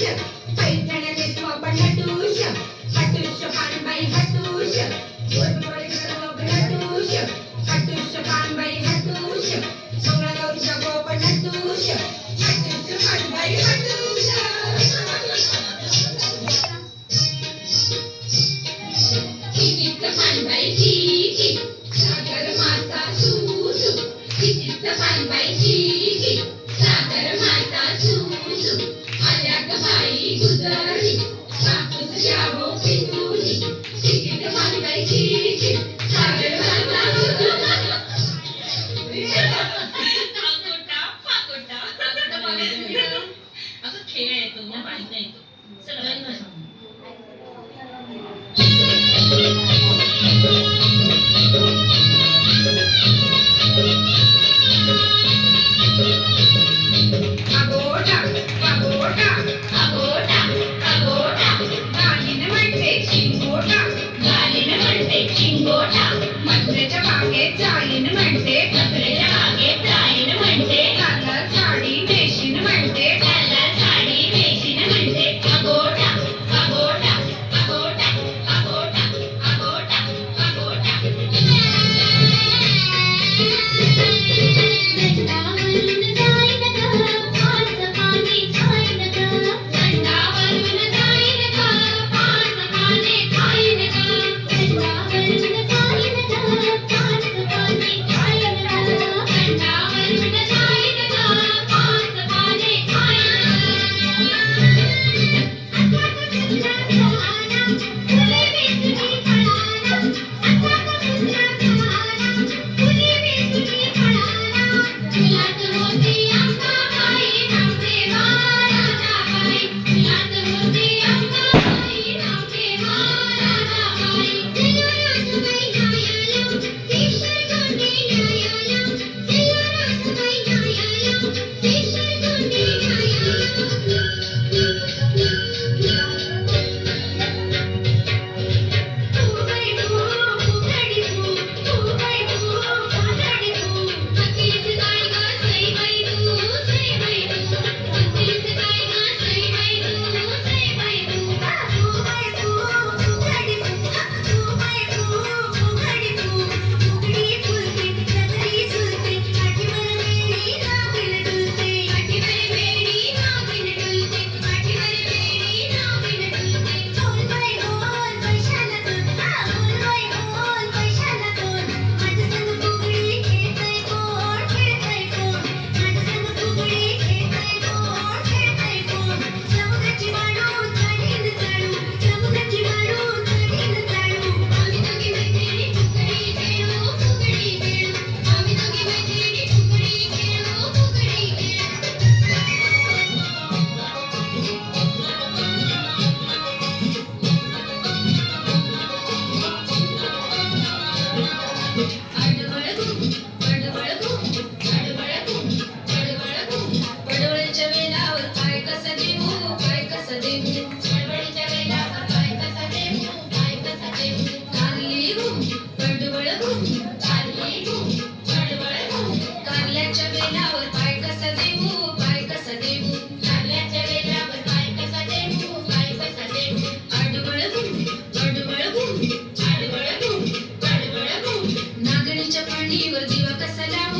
Thank you. పెట్టి ఆ ఎన్నిమెంటే చెప్పండి ఎవరు జీవక సలాము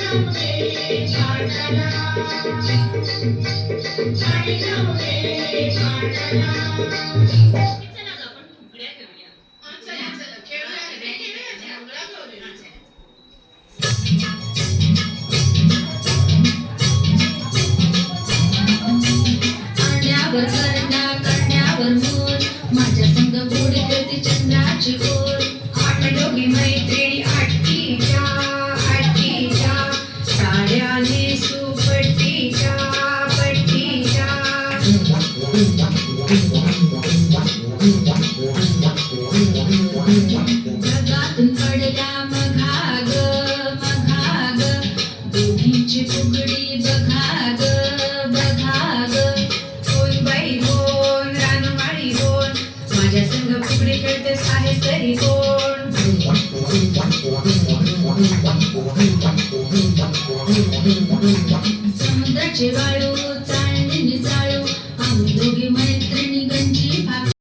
चला संग फुगडी तरी कोण समुद्राचे वाळू